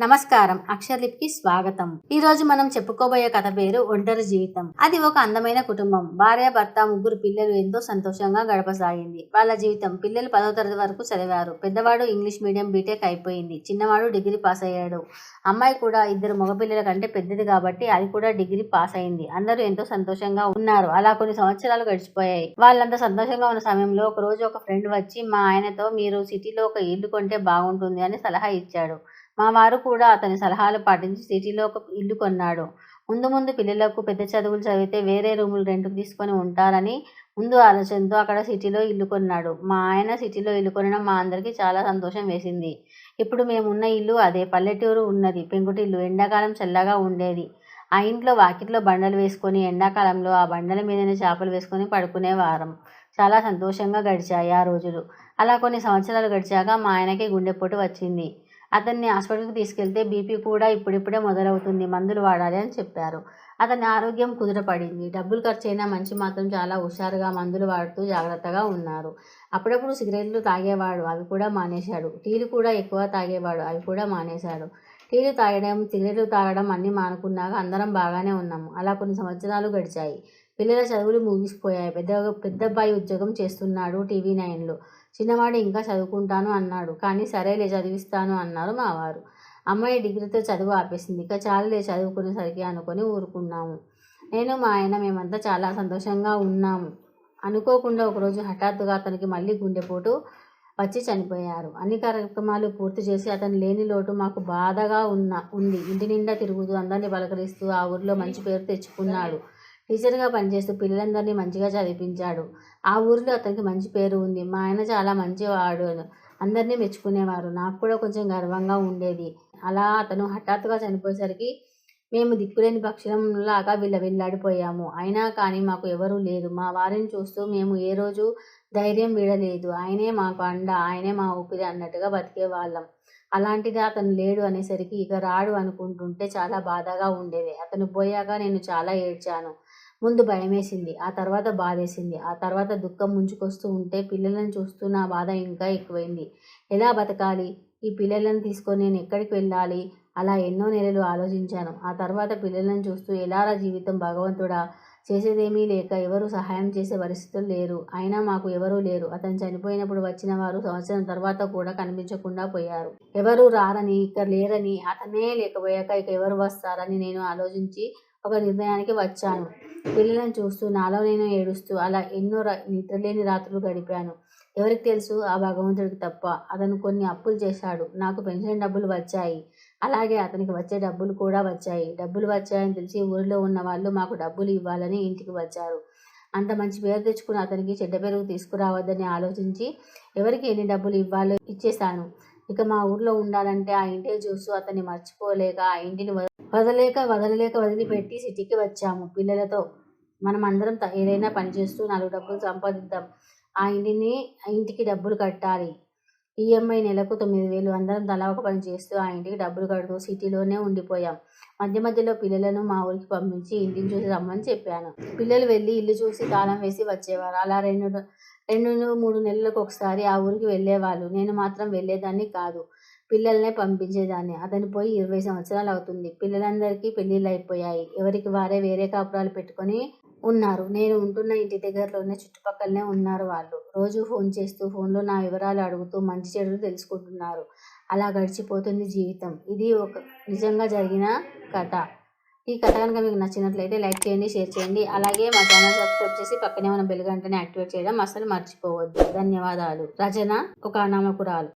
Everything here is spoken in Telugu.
నమస్కారం. అక్షర్లిప్కి స్వాగతం. ఈ రోజు మనం చెప్పుకోబోయే కథ పేరు ఒంటరి జీవితం. అది ఒక అందమైన కుటుంబం. భార్య భర్త ముగ్గురు పిల్లలు ఎంతో సంతోషంగా గడపసాగింది. వాళ్ళ జీవితం పిల్లలు పదో తరగతి వరకు చదివారు. పెద్దవాడు ఇంగ్లీష్ మీడియం బీటెక్ అయిపోయింది. చిన్నవాడు డిగ్రీ పాస్ అయ్యాడు. అమ్మాయి కూడా ఇద్దరు మగపిల్లల కంటే పెద్దది కాబట్టి అది కూడా డిగ్రీ పాస్ అయింది. అందరూ ఎంతో సంతోషంగా ఉన్నారు. అలా కొన్ని సంవత్సరాలు గడిచిపోయాయి. వాళ్ళంతా సంతోషంగా ఉన్న సమయంలో ఒక రోజు ఒక ఫ్రెండ్ వచ్చి మా ఆయనతో మీరు సిటీలో ఒక ఇల్లు కొంటే బాగుంటుంది అని సలహా ఇచ్చాడు. మా వారు కూడా అతని సలహాలు పాటించి సిటీలో ఒక ఇల్లు కొన్నాడు. ముందు ముందు పిల్లలకు పెద్ద చదువులు చదివితే వేరే రూములు రెంట్కు తీసుకొని ఉంటారని ముందు ఆలోచనతో అక్కడ సిటీలో ఇల్లు కొన్నాడు. మా ఆయన సిటీలో ఇల్లు కొనడం మా అందరికీ చాలా సంతోషం వేసింది. ఇప్పుడు మేమున్న ఇల్లు అదే పల్లెటూరు ఉన్నది. పెంకుటిల్లు ఎండాకాలం చల్లగా ఉండేది. ఆ ఇంట్లో వాకిట్లో బండలు వేసుకొని ఎండాకాలంలో ఆ బండల మీదనే చేపలు వేసుకొని పడుకునే వారం. చాలా సంతోషంగా గడిచాయి ఆ రోజులు. అలా కొన్ని సంవత్సరాలు గడిచాక మా ఆయనకి గుండెపోటు వచ్చింది. అతన్ని హాస్పిటల్కి తీసుకెళ్తే బీపీ కూడా ఇప్పుడిప్పుడే మొదలవుతుంది మందులు వాడాలి అని చెప్పారు. అతని ఆరోగ్యం కుదుటపడింది. డబ్బులు ఖర్చు అయినా మంచి మాత్రం చాలా హుషారుగా మందులు వాడుతూ జాగ్రత్తగా ఉన్నారు. అప్పుడప్పుడు సిగరెట్లు తాగేవాడు అవి కూడా మానేశాడు. టీలు కూడా ఎక్కువ తాగేవాడు అవి కూడా మానేశాడు. టీలు తాగడం సిగరెట్లు తాగడం అన్నీ మానుకున్నాక అందరం బాగానే ఉన్నాము. అలా కొన్ని సంవత్సరాలు గడిచాయి. పిల్లల చదువులు ముగిసిపోయాయి. పెద్ద పెద్ద అబ్బాయి ఉద్యోగం చేస్తున్నాడు టీవీ నైన్లో. చిన్నవాడు ఇంకా చదువుకుంటాను అన్నాడు. కానీ సరేలే చదివిస్తాను అన్నారు మా వారు. అమ్మాయి డిగ్రీతో చదువు ఆపేసింది. ఇక చాలులే చదువుకునేసరికి అనుకొని ఊరుకున్నాము. నేను మా ఆయన మేమంతా చాలా సంతోషంగా ఉన్నాము అనుకోకుండా ఒకరోజు హఠాత్తుగా అతనికి మళ్ళీ గుండెపోటు వచ్చి చనిపోయారు. అన్ని కార్యక్రమాలు పూర్తి చేసి అతను లేని లోటు మాకు బాధగా ఉన్న ఉంది. ఇంటి నిండా తిరుగుతూ అందరినీ పలకరిస్తూ ఆ ఊరిలో మంచి పేరు తెచ్చుకున్నాడు. టీచర్గా పనిచేస్తూ పిల్లలందరినీ మంచిగా చదివించాడు. ఆ ఊరిలో అతనికి మంచి పేరు ఉంది. మా ఆయన చాలా మంచివాడు. అందరినీ మెచ్చుకునేవారు. నాకు కూడా కొంచెం గర్వంగా ఉండేది. అలా అతను హఠాత్తుగా చనిపోయేసరికి మేము దిక్కులేని పక్షంలాగా వీళ్ళ వెళ్ళాడిపోయాము అయినా కానీ మాకు ఎవరూ లేరు మా వారిని చూస్తూ మేము ఏ రోజు ధైర్యం వీడలేదు. ఆయనే మాకు అండ ఆయనే మా ఊపిరి అన్నట్టుగా బతికే వాళ్ళం అలాంటిది అతను లేడు అనేసరికి ఇక రాడు అనుకుంటుంటే చాలా బాధగా ఉండేది. అతను పోయాక నేను చాలా ఏడ్చాను. ముందు భయమేసింది. ఆ తర్వాత బాధేసింది. ఆ తర్వాత దుఃఖం ముంచుకొస్తూ ఉంటే పిల్లలను చూస్తూ నా బాధ ఇంకా ఎక్కువైంది. ఎలా బతకాలి? ఈ పిల్లలను తీసుకొని నేను ఎక్కడికి వెళ్ళాలి? అలా ఎన్నో నెలలు ఆలోచించాను. ఆ తర్వాత పిల్లలను చూస్తూ ఎలారా జీవితం భగవంతుడా? చేసేదేమీ లేక ఎవరు సహాయం చేసే పరిస్థితులు లేరు. అయినా మాకు ఎవరూ లేరు. అతను చనిపోయినప్పుడు వచ్చిన వారు సంవత్సరం తర్వాత కూడా కనిపించకుండా పోయారు. ఎవరు రారని ఇక్కడ లేరని అతనే లేకపోయాక ఇక ఎవరు వస్తారని నేను ఆలోచించి ఒక నిర్ణయానికి వచ్చాను. పిల్లలను చూస్తూ నాలో నేను ఏడుస్తూ అలా ఎన్నో నిద్రలేని రాత్రులు గడిపాను. ఎవరికి తెలుసు ఆ భగవంతుడికి తప్ప. అతను కొన్ని అప్పులు చేశాడు. నాకు పెన్షన్ డబ్బులు వచ్చాయి. అలాగే అతనికి వచ్చే డబ్బులు కూడా వచ్చాయి. డబ్బులు వచ్చాయని తెలిసి ఊరిలో ఉన్న వాళ్ళు మాకు డబ్బులు ఇవ్వాలని ఇంటికి వచ్చారు. అంత మంచి పేరు తెచ్చుకుని అతనికి చెడ్డ పేరు తీసుకురావద్దని ఆలోచించి ఎవరికి ఎన్ని డబ్బులు ఇవ్వాలో ఇచ్చేశాను. ఇక మా ఊర్లో ఉండాలంటే ఆ ఇంటిని చూస్తూ అతన్ని మర్చిపోలేక ఆ ఇంటిని వదలేక వదలలేక వదిలిపెట్టి సిటీకి వచ్చాము పిల్లలతో. మనం అందరం ఏదైనా పని చేస్తూ నాలుగు డబ్బులు సంపాదిద్దాం. ఆ ఇంటిని ఇంటికి డబ్బులు కట్టాలి. ఈఎంఐ నెలకు తొమ్మిది వేలు. అందరం తలా ఒక పని చేస్తూ ఆ ఇంటికి డబ్బులు కడుతూ సిటీలోనే ఉండిపోయాం. మధ్య మధ్యలో పిల్లలను మా ఊరికి పంపించి ఇంటిని చూసి రమ్మని చెప్పాను. పిల్లలు వెళ్ళి ఇల్లు చూసి తాళం వేసి వచ్చేవారు. అలా రెండు రెండు మూడు నెలలకు ఒకసారి ఆ ఊరికి వెళ్ళేవాళ్ళు. నేను మాత్రం వెళ్ళేదాన్ని కాదు. పిల్లల్నే పంపించేదాన్ని. అతను పోయి ఇరవై సంవత్సరాలు అవుతుంది. పిల్లలందరికీ పెళ్ళిళ్ళు అయిపోయాయి. ఎవరికి వారే వేరే కాపురాలు పెట్టుకొని ఉన్నారు. నేను ఉంటున్న ఇంటి దగ్గరలోనే చుట్టుపక్కలనే ఉన్నారు వాళ్ళు. రోజు ఫోన్ చేస్తూ ఫోన్లో నా వివరాలు అడుగుతూ మంచి చెడులు తెలుసుకుంటున్నారు. అలా గడిచిపోతుంది జీవితం. ఇది ఒక నిజంగా జరిగిన కథ. ఈ కథ కనుక మీకు నచ్చినట్లయితే లైక్ చేయండి షేర్ చేయండి. అలాగే మా ఛానల్ సబ్స్క్రైబ్ చేసి పక్కనే ఉన్న బెల్ గంటని యాక్టివేట్ చేయడం అసలు మర్చిపోవద్దు. ధన్యవాదాలు. రచన ఒక అనామకురాలు.